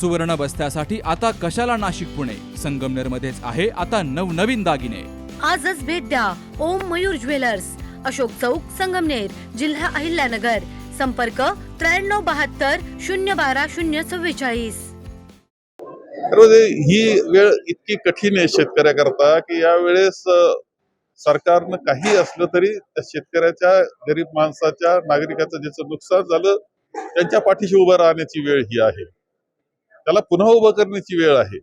सुवर्ण बस्त्यासाठी आता कशाला नाशिक पुणे? संगमनेर मध्येच आहे आता नवनवीन दागिने. आजच भेट द्या ओम मयूर ज्वेलर्स. अशोक चौक संगमनेर जिल्हा अहिल्यानगर. संपर्क त्र्याण्णव बहात्तर शून्य बारा शून्य चव्वेचाळीस. ही वेळ इतकी कठीण आहे शेतकऱ्याकरता की या वेळेस अ, सरकारनं काही असलं तरी त्या शेतकऱ्याच्या गरीब माणसाच्या नागरिकाचं ज्याचं नुकसान झालं त्यांच्या पाठीशी उभं राहण्याची वेळ ही आहे. त्याला पुन्हा उभं करण्याची वेळ आहे.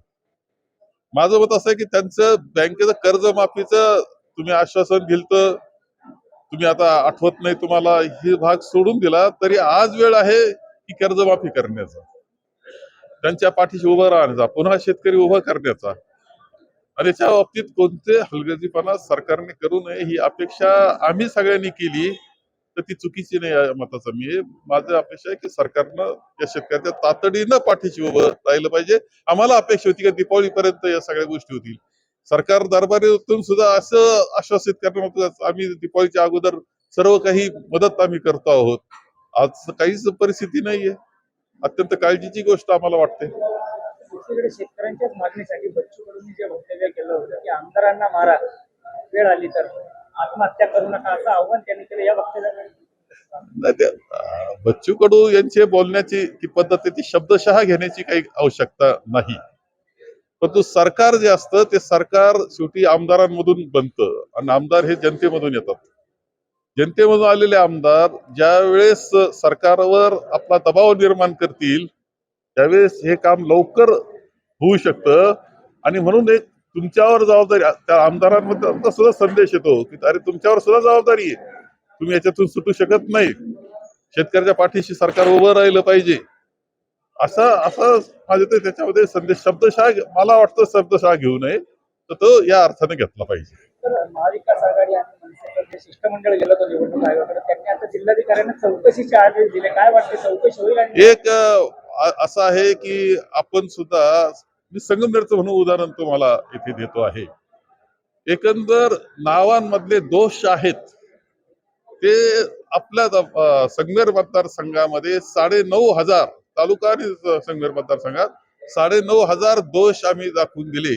माझं मत असं आहे की त्यांचं बँकेचं कर्जमाफीचं तुम्ही आश्वासन दिलं तुम्ही आता आठवत नाही तुम्हाला ही भाग सोडून दिला तरी आज वेळ आहे की कर्जमाफी करण्याचा. त्यांच्या पाठीशी उभं राहण्याचा पुन्हा शेतकरी उभा करण्याचा. आणि त्या बाबतीत कोणते हलगर्जीपणा सरकारने करू नये ही अपेक्षा आम्ही सगळ्यांनी केली. तर ती चुकीची नाही या मताचा. मी माझं अपेक्षा आहे की सरकारनं या शेतकऱ्याच्या तातडीनं पाठीशी उभं राहिलं पाहिजे. आम्हाला अपेक्षा होती की दीपावलीपर्यंत या सगळ्या गोष्टी होतील. सरकार दरबारीतून सुद्धा असं आश्वासित करणार आम्ही दीपावलीच्या अगोदर सर्व काही मदत आम्ही करतो आहोत. आज काहीच परिस्थिती नाहीये. अत्यंत काळजीची गोष्ट आम्हाला वाटते. शेतकऱ्यांच्याच मागणीसाठी बच्चू कडून जे वक्तव्य केलं होतं की आमदारांना मारा. वेळ आली तर. आत्महत्या करू नका असं आव्हान त्यांनी केलं या वक्तव्याकडे बच्चू कडू यांचे बोलण्याची ती पद्धत आहे ती शब्दशः घेण्याची काही आवश्यकता नाही. परंतु सरकार जे असतं ते सरकार शेवटी आमदारांमधून बनतं. आणि आमदार हे जनतेमधून येतात. जनतेमधून आलेले आमदार ज्या वेळेस सरकारवर आपला दबाव निर्माण करतील त्यावेळेस हे काम लवकर होऊ शकतं. आणि म्हणून एक तुमच्यावर जबाबदारी त्या आमदारांमध्ये सुद्धा संदेश येतो की अरे तुमच्यावर सुद्धा जबाबदारी आहे. तुम्ही याच्यातून सुटू शकत नाही. शेतकऱ्याच्या पाठीशी सरकार उभं राहिलं पाहिजे. असा असा माझ्या ते त्याच्यामध्ये संदेश शब्दशः मला वाटतं शब्दशः घेऊ नये. तर तो या अर्थाने घेतला पाहिजे. महाविकास आघाडी आणि शिष्टमंडळ गेलं होतं निवडणूक आयोगाकडे. त्यांनी आता जिल्हाधिकाऱ्यांना चौकशीचे आदेश दिले. काय वाटते चौकशी होईल एक असं आहे की आपण सुद्धा मी संगमनेरचं म्हणून उदाहरण तुम्हाला इथे देतो आहे. एकंदर नावांमधले दोष आहेत. ते आपल्या अ, मतदारसंघामध्ये साडे नऊ हजार तालुका आणि संगमेर मतदारसंघात साडे नऊ हजार दोष आम्ही दाखवून दिले.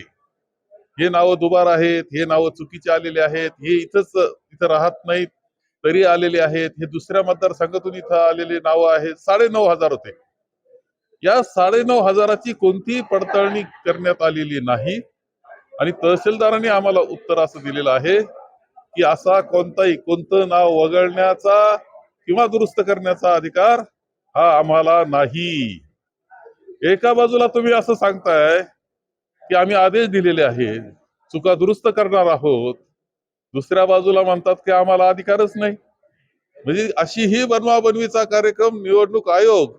हे नावं दुबार आहेत हे नावं चुकीचे आलेले आहेत हे इथंच इथं राहत नाहीत तरी आलेले आहेत. हे दुसऱ्या मतदारसंघातून इथं आलेले नावं आहेत. साडे नऊ हजार होते. या साडे नऊ हजाराची कोणतीही पडताळणी करण्यात आलेली नाही. आणि तहसीलदारांनी आम्हाला उत्तर असं दिलेलं आहे की असा कोणताही कोणतं नाव वगळण्याचा किंवा दुरुस्त करण्याचा अधिकार हा आम्हाला नाही. एका बाजूला तुम्ही असं सांगताय की आम्ही आदेश दिलेले आहेत चुका दुरुस्त करणार आहोत. दुसऱ्या बाजूला म्हणतात की आम्हाला अधिकारच नाही. म्हणजे अशी ही बनवाबनवीचा कार्यक्रम निवडणूक आयोग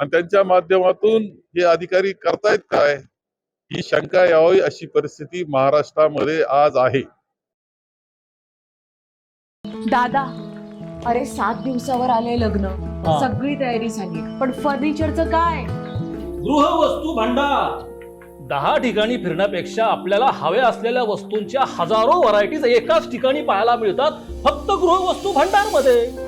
आणि त्यांच्या माध्यमातून हे अधिकारी करतायत काय? ही शंका यावी अशी परिस्थिती महाराष्ट्रामध्ये आज आहे. दादा अरे सात दिवसावर आले लग्न. सगळी तयारी झाली. पण फर्निचरचं काय? गृहवस्तू भांडार. दहा ठिकाणी फिरण्यापेक्षा आपल्याला हव्या असलेल्या वस्तूंच्या हजारो व्हरायटीज एकाच ठिकाणी पाहायला मिळतात फक्त गृहवस्तू भांडारमध्ये